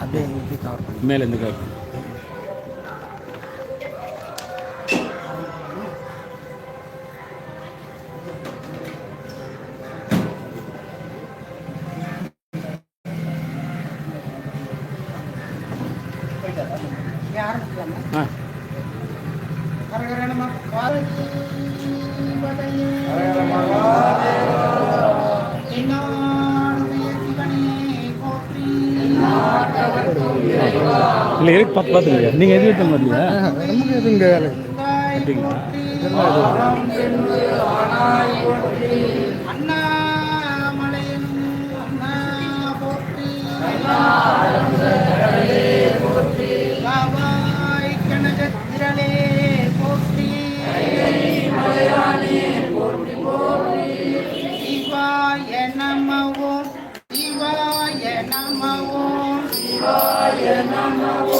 அப்படியே ஊற்றி கவர் பண்ணி மேலேருந்து கவர் பண்ணி. இல்லை இருக்கு பார்த்து பார்த்துங்க நீங்கள் எது எடுத்த மாதிரியா நமக்கு எதுவும் இந்த வேலை? அப்படிங்களா? சிவாய நமவோம்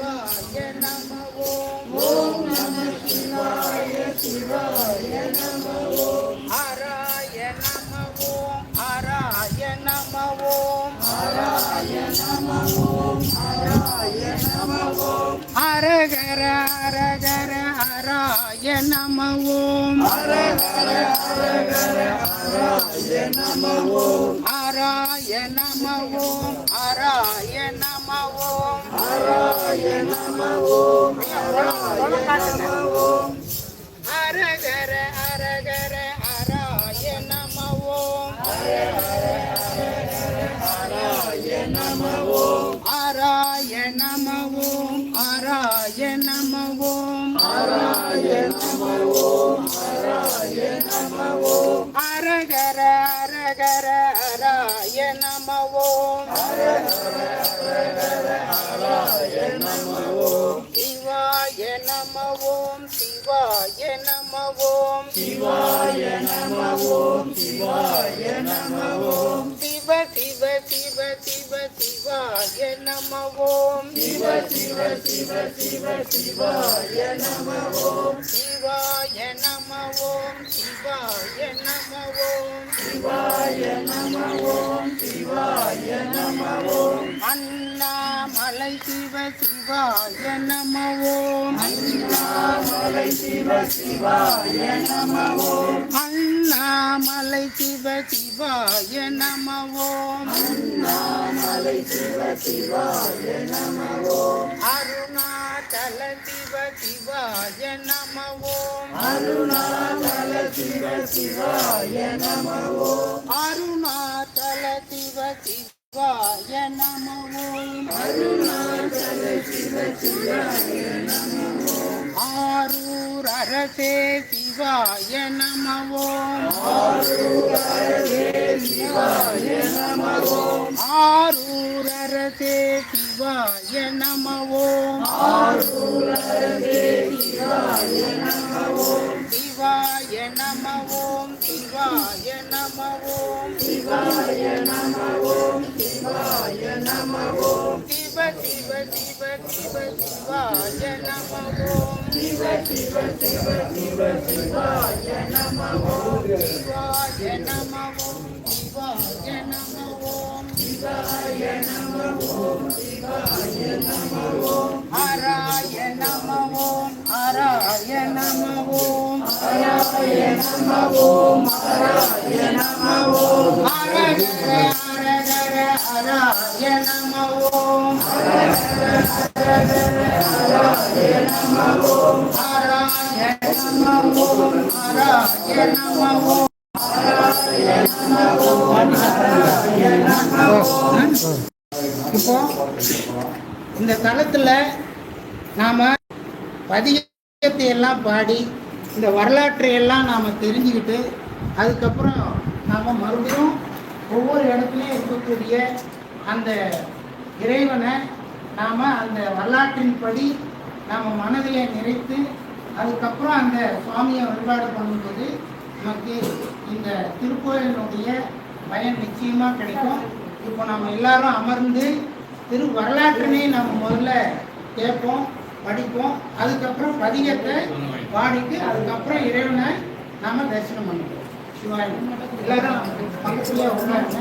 சிவாய சிவாய நம ஓம் ஓம் நம சிவாய சிவாய நம ஓம் ஹராய நம ஓம் ஹராய நம ஓம் ஹராய நம ஓம் ஹராய நம ஓம் ஹராய நம ஓம் ஹராய நம ஓம் ஹராய நம ஓம் ஹராய நம நாராயண நம ஓம் ஹராய நம ஓம் ஆராய நம ஓம் ஹராய நம ஓம் ஹரஹர ஹரஹர ஹராய நம ஓம் சிவாய நம ஓம் சிவாய நம ஓம் சிவாய நம ஓம் சிவாய நம ஓம் சிவ சிவ சிவ शिवाय नम ओम शिव शिव शिव शिव शिवाय नम ओम शिवाय नम ओम शिवाय नम ओम शिवाय नम ओम शिवाय नम ओम அண்ணாமலை சிவ சிவாய நம ஓம் அண்ணாமலை சிவ சிவாய நம ஓம் அண்ணாமலை சிவ சிவாய நம ஓம் அண்ணா శివ శివాయ నమో అరుణాచల శివ శివాయ నమో అరుణాచల శివ శివాయ నమో అరుణాచల శివ శివాయ నమో అరుణాచల శివ శివాయ నమో ఆరూరరసే శివ சிவாய நமவோம் ஆரூரரசே சிவாய நமவோம் சிவாய நமவோம் சிவாய நமவோம் சிவாய நமவோம் சிவ சிவ சிவ சிவாய நம ஓம் சிவ சிவ சிவ சிவ சிவாய நம ஓம் சிவாய நம ஓம் சிவாய நம ஓம் சிவாய நம ஓம் சிவாய நம ஓம் ஹராய நம ஓம் ஹராய நம ஓம் ஹராய நம ஓம் ஹராய நம ஓம் ஹரஹர ஹரஹர ஹராய இப்போ இந்த தளத்தில் நாம் பதிகத்தை எல்லாம் பாடி இந்த வரலாற்றை எல்லாம் நாம் தெரிஞ்சுக்கிட்டு அதுக்கப்புறம் நாம் மறுபடியும் ஒவ்வொரு இடத்துலையும் இருக்கக்கூடிய அந்த இறைவனை நாம் அந்த வரலாற்றின்படி நாம் மனதிலே நிறைத்து அதுக்கப்புறம் அந்த சுவாமியை வழிபாடு பண்ணும்போது நமக்கு இந்த திருக்கோயிலினுடைய பயன் நிச்சயமாக கிடைக்கும். இப்போ நம்ம எல்லாரும் அமர்ந்து திரு வரலாற்றினை நம்ம முதல்ல கேட்போம் படிப்போம். அதுக்கப்புறம் பதிகத்தை பாடிட்டு அதுக்கப்புறம் இறைவனை நாம தரிசனம் பண்ணுவோம். சிவாய் எல்லாரும் பக்கத்துலேயே உட்காருங்க.